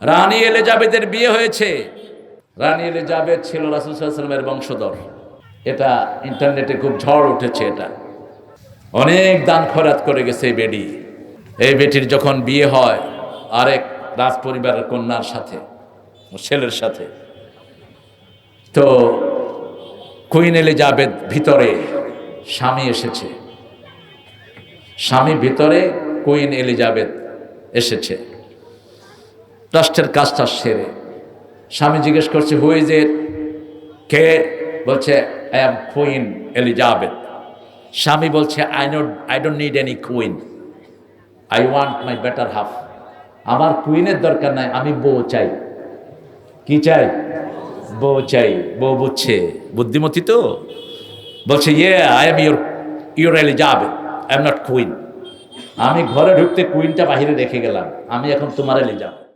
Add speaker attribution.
Speaker 1: রানী এলিজাবেথের বিয়ে হয়েছে। রানী এলিজাবেথ ছিল রাসুল সাল্লামের বংশধর। এটা ইন্টারনেটে খুব ঝড় উঠেছে এটা। অনেক দান খরাত করে গেছে এই বেডি এই বেটির যখন বিয়ে হয়, আরেক রাজ পরিবারের কন্যার সাথে, ছেলের সাথে। তো কুইন এলিজাবেথ ভিতরে স্বামী এসেছে। স্বামী ভিতরে কুইন এলিজাবেথ এসেছে। রাষ্ট্রের কাজটা সেরে। স্বামী জিজ্ঞেস করছে হু ইজ ইট কে? বলছে আই এম কুইন এলিজাবেথ স্বামী বলছে I know I don't need any queen I want my better half আমার কুইনের দরকার নাই, আমি বউ চাই। কি চাই? বউ চাই, বউ বুঝছে। বুদ্ধিমতী তো? বলছে yeah I am your your Elizabeth I am not queen আমি ঘরে ঢুকতে কুইনটা বাহিরে রেখে গেলাম। আমি এখন তোমার এলিজাবেথ